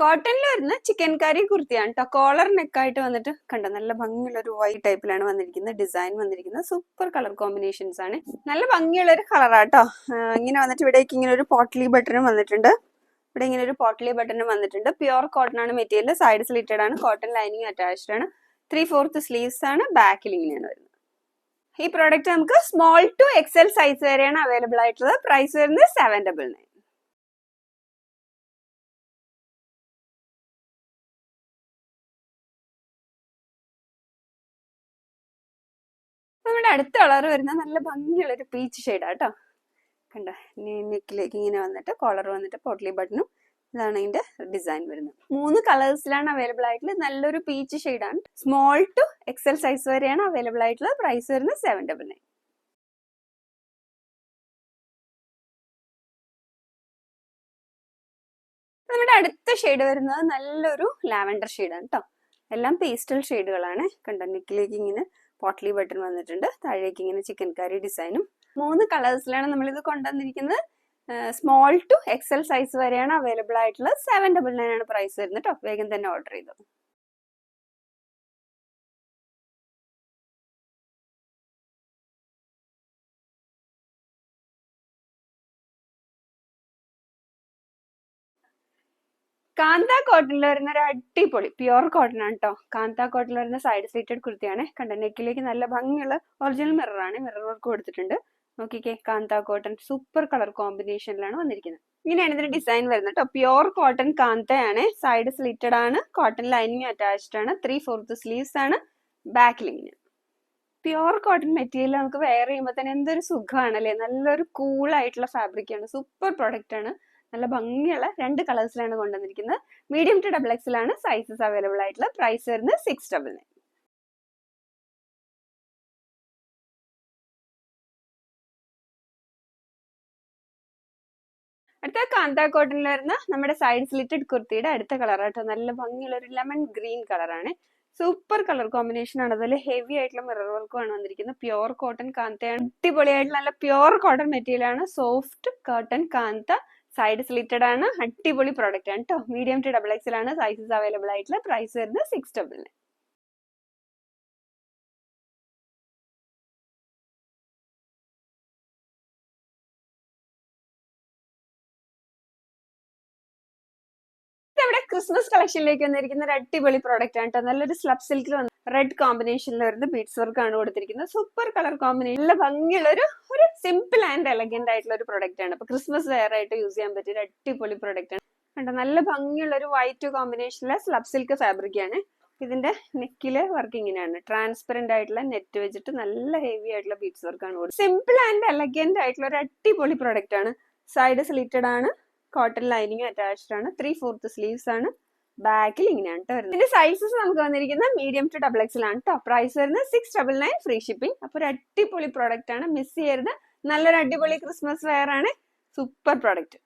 കോട്ടണിൽ വരുന്ന ചിക്കൻ കറി കുർത്തിയാണ് കേട്ടോ കോളർ നെക്കായിട്ട് വന്നിട്ട് കണ്ട? നല്ല ഭംഗിയുള്ള ഒരു വൈറ്റ് ടൈപ്പിലാണ് വന്നിരിക്കുന്നത്. ഡിസൈൻ വന്നിരിക്കുന്നത്. സൂപ്പർ കളർ കോമ്പിനേഷൻസ് ആണ്. നല്ല ഭംഗിയുള്ള ഒരു കളറാട്ടോ ഇങ്ങനെ വന്നിട്ട് ഇവിടേക്ക് ഇങ്ങനെ ഒരു പോട്ട്ലി ബട്ടണും വന്നിട്ടുണ്ട്. ഇവിടെ ഇങ്ങനെ ഒരു പോട്ട്ലി ബട്ടണും വന്നിട്ടുണ്ട്. പ്യുവർ കോട്ടൺ ആണ് മെറ്റീരിയൽ സൈഡ് സ്ലിറ്റഡ് ആണ് കോട്ടൺ ലൈനിങ് അറ്റാച്ച്ഡ് ആണ്. ത്രീ ഫോർത്ത് സ്ലീവ്സ് ആണ്. ബാക്കിൽ ഇങ്ങനെയാണ് വരുന്നത്. ഈ പ്രോഡക്റ്റ് നമുക്ക് സ്മോൾ ടു എക്സൽ സൈസ് വരെയാണ് അവൈലബിൾ ആയിട്ടുള്ളത്. പ്രൈസ് വരുന്നത് സെവൻ ഡബിൾ നയൻ നമ്മുടെ അടുത്ത കളർ വരുന്ന നല്ല ഭംഗിയുള്ള ഒരു പീച്ച് ഷെയ്ഡാ കേട്ടോ കണ്ട? നെക്കിലേക്ക് ഇങ്ങനെ വന്നിട്ട് കോളർ വന്നിട്ട് പോട്ട്ലി ബട്ടണും ഇതാണ് അതിന്റെ ഡിസൈൻ വരുന്നത്. മൂന്ന് കളേഴ്സിലാണ് അവൈലബിൾ ആയിട്ടുള്ളത്. നല്ലൊരു പീച്ച് ഷെയ്ഡാണ് സ്മോൾ ടു എക്സൽ സൈസ് വരെയാണ് അവൈലബിൾ ആയിട്ടുള്ളത്. പ്രൈസ് വരുന്നത് സെവൻ ഡബിൾ നയൻ നമ്മുടെ അടുത്ത ഷെയ്ഡ് വരുന്നത് നല്ലൊരു ലാവൻഡർ ഷെയ്ഡാണ് കേട്ടോ എല്ലാം പേസ്റ്റൽ ഷെയ്ഡുകളാണ് കണ്ടോ? നെക്കിലേക്ക് ഇങ്ങനെ പോട്ട്ലി ബട്ടൺ വന്നിട്ടുണ്ട്. താഴേക്ക് ഇങ്ങനെ ചിക്കൻ കറി ഡിസൈനും മൂന്ന് കളേഴ്സിലാണ് നമ്മൾ ഇത് കൊണ്ടുവന്നിരിക്കുന്നത്. സ്മോൾ ടു എക്സൽ സൈസ് വരെയാണ് അവൈലബിൾ ആയിട്ടുള്ളത്. സെവൻ ഡബിൾ നയൻ ആണ് പ്രൈസ് വരുന്നത്. കേട്ടോ. വേഗം തന്നെ ഓർഡർ ചെയ്തു. കാന്ത കോട്ടണിൽ വരുന്ന ഒരു അടിപൊളി പ്യുവർ കോട്ടൺ ആണ് കേട്ടോ കാന്ത കോട്ടണിൽ വരുന്ന സൈഡ് സ്ലീറ്റഡ് കുർത്തിയാണ്. കണ്ട നെക്കിലേക്ക് നല്ല ഭംഗിയുള്ള ഒറിജിനൽ മിറർ ആണ്. മിറർ വർക്ക് കൊടുത്തിട്ടുണ്ട്. നോക്കിക്കേ കാന്ത കോട്ടൺ സൂപ്പർ കളർ കോമ്പിനേഷനിലാണ് വന്നിരിക്കുന്നത്. ഇങ്ങനെയാണ് ഇതിന്റെ ഡിസൈൻ വരുന്നത് കേട്ടോ പ്യുവർ കോട്ടൺ കാന്തയാണ്. സൈഡ് സ്ലിറ്റഡ് ആണ്. കോട്ടൺ ലൈനിങ് അറ്റാച്ച്ഡ് ആണ്. ത്രീ ഫോർത്ത് സ്ലീവ്സ് ആണ്. Back lining pure cotton material നമുക്ക് വെയർ ചെയ്യുമ്പോൾ തന്നെ എന്തൊരു സുഖമാണല്ലേ നല്ലൊരു കൂൾ ആയിട്ടുള്ള ഫാബ്രിക് ആണ്. സൂപ്പർ പ്രൊഡക്റ്റ് ആണ്. നല്ല ഭംഗിയുള്ള രണ്ട് കളേഴ്സിലാണ് കൊണ്ടുവന്നിരിക്കുന്നത്. മീഡിയം ടു ഡബിൾ എക്സിലാണ് സൈസസ് അവൈലബിൾ ആയിട്ടുള്ള പ്രൈസ് വരുന്നത് സിക്സ് ഡബിൾ നയൻ അടുത്ത കാന്ത കോട്ടണിൽ വരുന്ന നമ്മുടെ സൈഡ് സ്ലിറ്റഡ് കുർത്തിയുടെ അടുത്ത കളർ കേട്ടോ നല്ല ഭംഗിയുള്ള ഒരു ലെമൺ ഗ്രീൻ കളറാണ് സൂപ്പർ കളർ കോമ്പിനേഷൻ ആണ്. അതുപോലെ ഹെവി ആയിട്ടുള്ള മിറർ വർക്കുമാണ് വന്നിരിക്കുന്നത്. പ്യുവർ കോട്ടൺ കാന്തയാണ്. അടിപൊളിയായിട്ടുള്ള നല്ല പ്യുവർ കോട്ടൺ മെറ്റീരിയൽ ആണ്. Soft cotton kantha side slitted ആണ്. അടിപൊളി പ്രോഡക്റ്റ് ആണ് കേട്ടോ മീഡിയം ടു ഡബിൾ എക്സൽ ആണ് സൈസസ് അവൈലബിൾ ആയിട്ടുള്ള പ്രൈസ് വരുന്നത് സിക്സ് ഡബിൾ നയൻ ക്രിസ്മസ് കളക്ഷനിലേക്ക് വന്നിരിക്കുന്ന ഒരു അടിപൊളി പ്രോഡക്റ്റ് ആണ് കേട്ടോ നല്ലൊരു സ്ലബ് സിൽക്കിൽ വന്ന് റെഡ് കോമ്പിനേഷനിൽ വരുന്ന ബീഡ്സ് വർക്ക് ആണ് കൊടുത്തിരിക്കുന്നത്. സൂപ്പർ കളർ കോമ്പിനേഷൻ നല്ല ഭംഗിയുള്ള ഒരു ഒരു സിമ്പിൾ ആൻഡ് എലഗന്റ് ആയിട്ടുള്ള ഒരു പ്രോഡക്റ്റ് ആണ്. അപ്പൊ ക്രിസ്മസ് വെയർ ആയിട്ട് യൂസ് ചെയ്യാൻ പറ്റിയ ഒരു അടിപൊളി പ്രോഡക്റ്റ് ആണ്. കണ്ടോ നല്ല ഭംഗിയുള്ള ഒരു വൈറ്റ് കോമ്പിനേഷനിലെ സ്ലബ് സിൽക്ക് ഫാബ്രിക് ആണ്. ഇതിന്റെ നെക്കിൽ വർക്ക് ഇങ്ങനെയാണ് ട്രാൻസ്പെറന്റ് ആയിട്ടുള്ള നെറ്റ് വെച്ചിട്ട് നല്ല ഹെവി ആയിട്ടുള്ള ബീഡ്സ് വർക്ക് ആണ് സിമ്പിൾ ആൻഡ് എലഗന്റ് ആയിട്ടുള്ള ഒരു അടിപൊളി പ്രോഡക്റ്റ് ആണ്. സൈഡ് സ്ലിറ്റഡ് ആണ്. കോട്ടൺ ലൈനിങ് അറ്റാച്ച്ഡ് ആണ്. ത്രീ ഫോർത്ത് സ്ലീവ്സ് ആണ്. ബാക്കിൽ ഇങ്ങനെയാണ് കേട്ടോ വരുന്നത്. ഇതിന്റെ സൈസസ് നമുക്ക് വന്നിരിക്കുന്നത് മീഡിയം ടു ഡബിൾ എക്സൽ ആണ് കേട്ടോ പ്രൈസ് വരുന്നത് six double nine free shipping അപ്പൊ ഒരു അടിപൊളി പ്രോഡക്റ്റ് ആണ്. മിസ് ചെയ്യരുത്. നല്ലൊരു അടിപൊളി ക്രിസ്മസ് വെയർ ആണ്. Super product